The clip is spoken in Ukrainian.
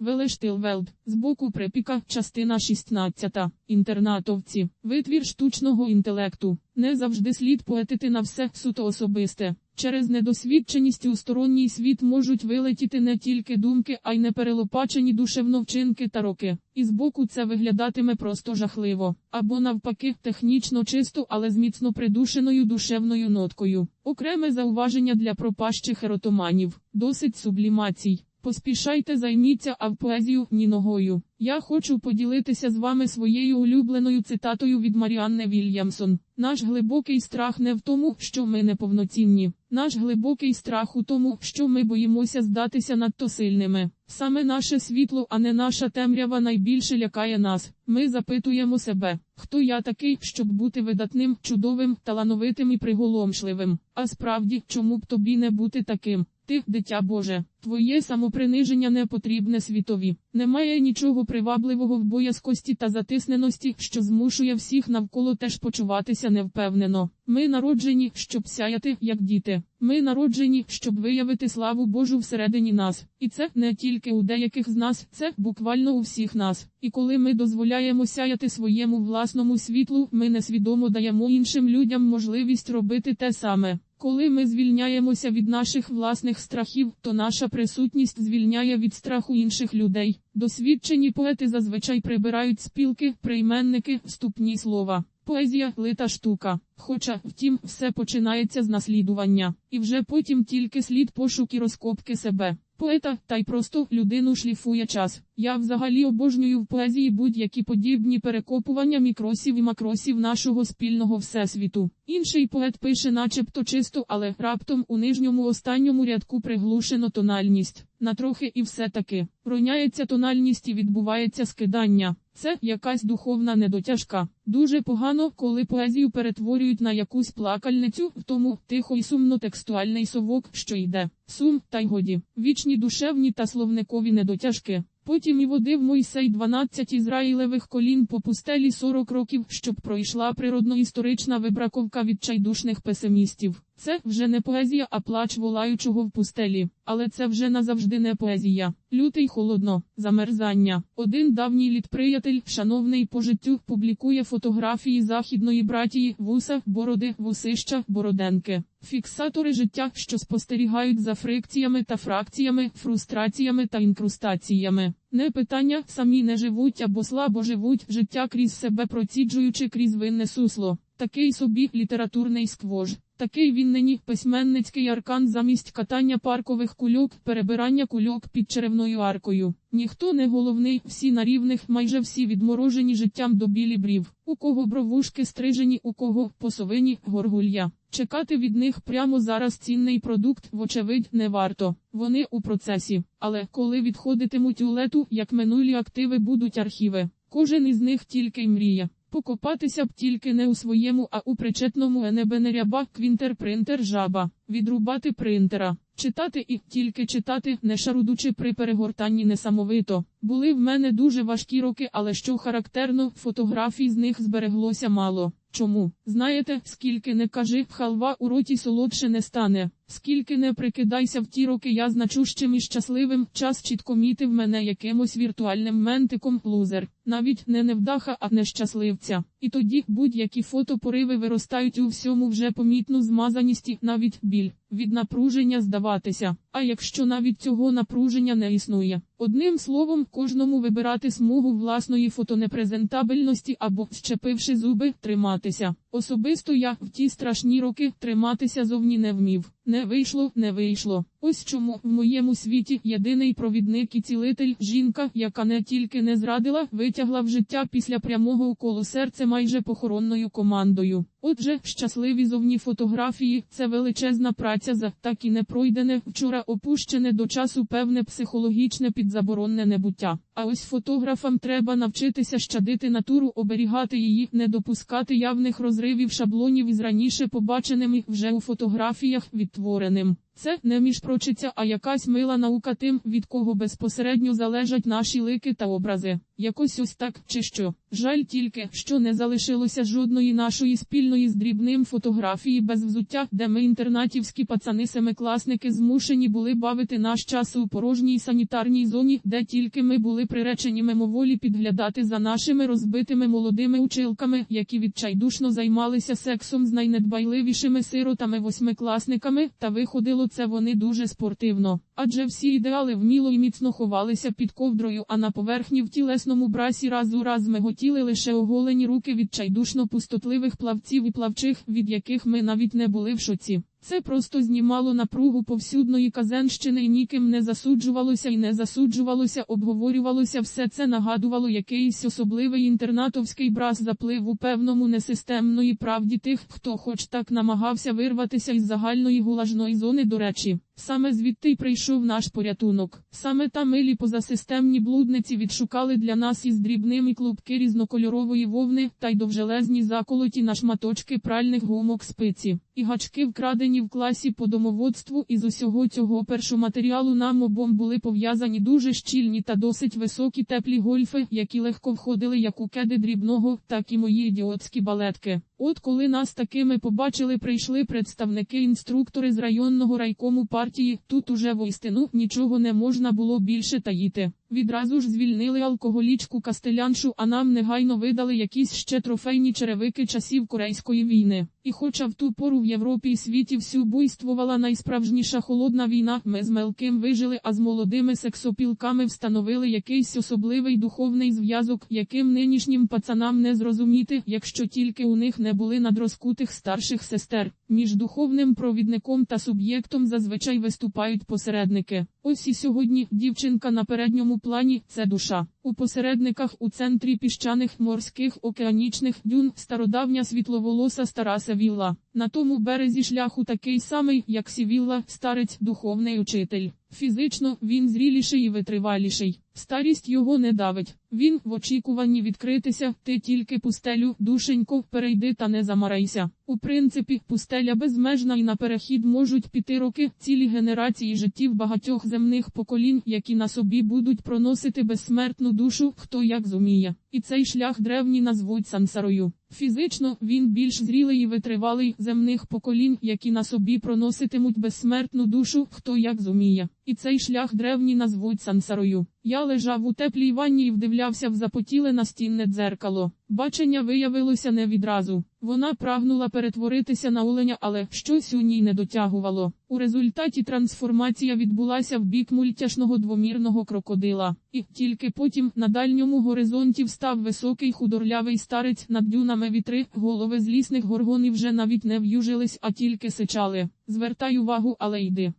Велештилвелд, збоку припіка, частина 16. Інтернатовці, витвір штучного інтелекту. Не завжди слід поетити на все суто особисте. Через недосвідченість у сторонній світ можуть вилетіти не тільки думки, а й неперелопачені душевно вчинки та роки. І збоку це виглядатиме просто жахливо, або навпаки, технічно чисто, але з міцно придушеною душевною ноткою. Окреме зауваження для пропащих еротоманів, досить сублімацій. Поспішайте займіться, а в поезію ні ногою. Я хочу поділитися з вами своєю улюбленою цитатою від Маріанни Вільямсон. Наш глибокий страх не в тому, що ми неповноцінні. Наш глибокий страх у тому, що ми боїмося здатися надто сильними. Саме наше світло, а не наша темрява найбільше лякає нас. Ми запитуємо себе, хто я такий, щоб бути видатним, чудовим, талановитим і приголомшливим. А справді, чому б тобі не бути таким? Ти, дитя Боже, твоє самоприниження не потрібне світові. Немає нічого привабливого в боязкості та затисненості, що змушує всіх навколо теж почуватися невпевнено. Ми народжені, щоб сяяти, як діти. Ми народжені, щоб виявити славу Божу всередині нас. І це не тільки у деяких з нас, це буквально у всіх нас. І коли ми дозволяємо сяяти своєму власному світлу, ми несвідомо даємо іншим людям можливість робити те саме. Коли ми звільняємося від наших власних страхів, то наша присутність звільняє від страху інших людей. Досвідчені поети зазвичай прибирають спілки, прийменники, вступні слова. Поезія лита штука. Хоча, втім, все починається з наслідування, і вже потім тільки слід пошук і розкопки себе. Поета, та й просто людину шліфує час. Я взагалі обожнюю в поезії будь-які подібні перекопування мікросів і макросів нашого спільного всесвіту. Інший поет пише, начебто чисто, але раптом у нижньому останньому рядку приглушено тональність. На трохи і все таки роняється тональність і відбувається скидання. Це якась духовна недотяжка. Дуже погано, коли поезію перетворюють на якусь плакальницю, в тому тихо і сумно текстуальний совок, що йде. Сум, та й годі, вічні душевні та словникові недотяжки. Потім і водив Мойсей 12 ізраїлевих колін по пустелі 40 років, щоб пройшла природно-історична вибраковка відчайдушних песимістів. Це вже не поезія, а плач волаючого в пустелі. Але це вже назавжди не поезія. Лютий холодно, замерзання. Один давній літприятель, шановний по життю, публікує фотографії західної братії, вуса, бороди, вусища, бороденки. Фіксатори життя, що спостерігають за фрикціями та фракціями, фрустраціями та інкрустаціями. Не питання, самі не живуть або слабо живуть життя крізь себе проціджуючи крізь винне сусло. Такий собі літературний сквож. Такий він нині письменницький аркан замість катання паркових кульок, перебирання кульок під черевною аркою. Ніхто не головний, всі на рівних, майже всі відморожені життям до білі брів. У кого бровушки стрижені, у кого посовині, горгулья. Чекати від них прямо зараз цінний продукт, вочевидь, не варто. Вони у процесі. Але коли відходитимуть у лету, як минулі активи будуть архіви, кожен із них тільки й мріє. Покопатися б тільки не у своєму, а у причетному енебенеряба квінтер-принтер жаба, відрубати принтера, читати і тільки читати, не шарудучи при перегортанні несамовито. Були в мене дуже важкі роки, але що характерно, фотографій з них збереглося мало. Чому? Знаєте, скільки не кажи, халва у роті солодше не стане. Скільки не прикидайся в ті роки, я значущим і щасливим, час чітко мітив мене якимось віртуальним ментиком, лузер, навіть не невдаха, а нещасливця. І тоді будь-які фотопориви виростають у всьому вже помітну змазаність і навіть біль від напруження здаватися. А якщо навіть цього напруження не існує, одним словом, кожному вибирати смугу власної фотонепрезентабельності або, щепивши зуби, триматися. Особисто я в ті страшні роки триматися зовні не вмів. Не вийшло, не вийшло. Ось чому в моєму світі єдиний провідник і цілитель жінка, яка не тільки не зрадила, витягла в життя після прямого уколу серце майже похоронною командою. Отже, щасливі зовні фотографії це величезна праця за так і не пройдене, вчора опущене до часу певне психологічне підзаборонне небуття. А ось фотографам треба навчитися щадити натуру, оберігати її, не допускати явних розривів шаблонів із раніше побаченими вже у фотографіях відтвореним. Це не міжпрочиця, а якась мила наука тим, від кого безпосередньо залежать наші лики та образи. Якось ось так, чи що. Жаль тільки, що не залишилося жодної нашої спільної з дрібним фотографії без взуття, де ми інтернатівські пацани-семикласники змушені були бавити наш час у порожній санітарній зоні, де тільки ми були приречені мимоволі підглядати за нашими розбитими молодими училками, які відчайдушно займалися сексом з найнедбайливішими сиротами восьмикласниками, та виходило це вони дуже спортивно. Адже всі ідеали вміло і міцно ховалися під ковдрою, а на поверхні в тілесному брасі раз у раз миготіли лише оголені руки відчайдушно пустотливих плавців і плавчих, від яких ми навіть не були в шоці. Це просто знімало напругу повсюдної казенщини і ніким не засуджувалося і не засуджувалося, обговорювалося все це нагадувало якийсь особливий інтернатовський брас заплив у певному несистемної правді тих, хто хоч так намагався вирватися із загальної гулажної зони до речі. Саме звідти й прийшов наш порятунок. Саме та милі позасистемні блудниці відшукали для нас із дрібними клубки різнокольорової вовни та й довжелезні заколоті на шматочки пральних гумок спиці. І гачки вкрадені в класі по домоводству із усього цього першоматеріалу нам обом були пов'язані дуже щільні та досить високі теплі гольфи, які легко входили як у кеди дрібного, так і мої ідіотські балетки. От коли нас такими побачили, прийшли представники-інструктори з районного райкому партії, тут уже воістину нічого не можна було більше таїти. Відразу ж звільнили алкоголічку кастеляншу, а нам негайно видали якісь ще трофейні черевики часів Корейської війни. І хоча в ту пору в Європі і світі всю буйствувала найсправжніша холодна війна, ми з мелким вижили, а з молодими сексопілками встановили якийсь особливий духовний зв'язок, яким нинішнім пацанам не зрозуміти, якщо тільки у них не були надрозкутих старших сестер. Між духовним провідником та суб'єктом зазвичай виступають посередники. Ось і сьогодні дівчинка на передньому плані це душа. У посередниках у центрі піщаних морських океанічних дюн стародавня світловолоса стара Севілла. На тому березі шляху такий самий, як Сівілла, старець, духовний учитель. Фізично він зріліший і витриваліший. Старість його не давить. Він в очікуванні відкритися, ти тільки пустелю, душенько, перейди та не замарайся. У принципі, пустеля безмежна і на перехід можуть піти роки, цілі генерації життів багатьох земних поколінь, які на собі будуть проносити безсмертну душу, хто як зуміє. І цей шлях древні назвуть сансарою. Фізично він більш зрілий і витривалий земних поколінь, які на собі проноситимуть безсмертну душу, хто як зуміє. І цей шлях древні назвуть сансарою. Я лежав у теплій ванні і вдивлявся в запотіле настінне дзеркало. Бачення виявилося не відразу. Вона прагнула перетворитися на оленя, але щось у ній не дотягувало. У результаті трансформація відбулася в бік мультяшного двомірного крокодила. І тільки потім на дальньому горизонті встав високий худорлявий старець над дюнами вітри, голови злісних горгонів вже навіть не в'южились, а тільки сичали. Звертай увагу, але йди.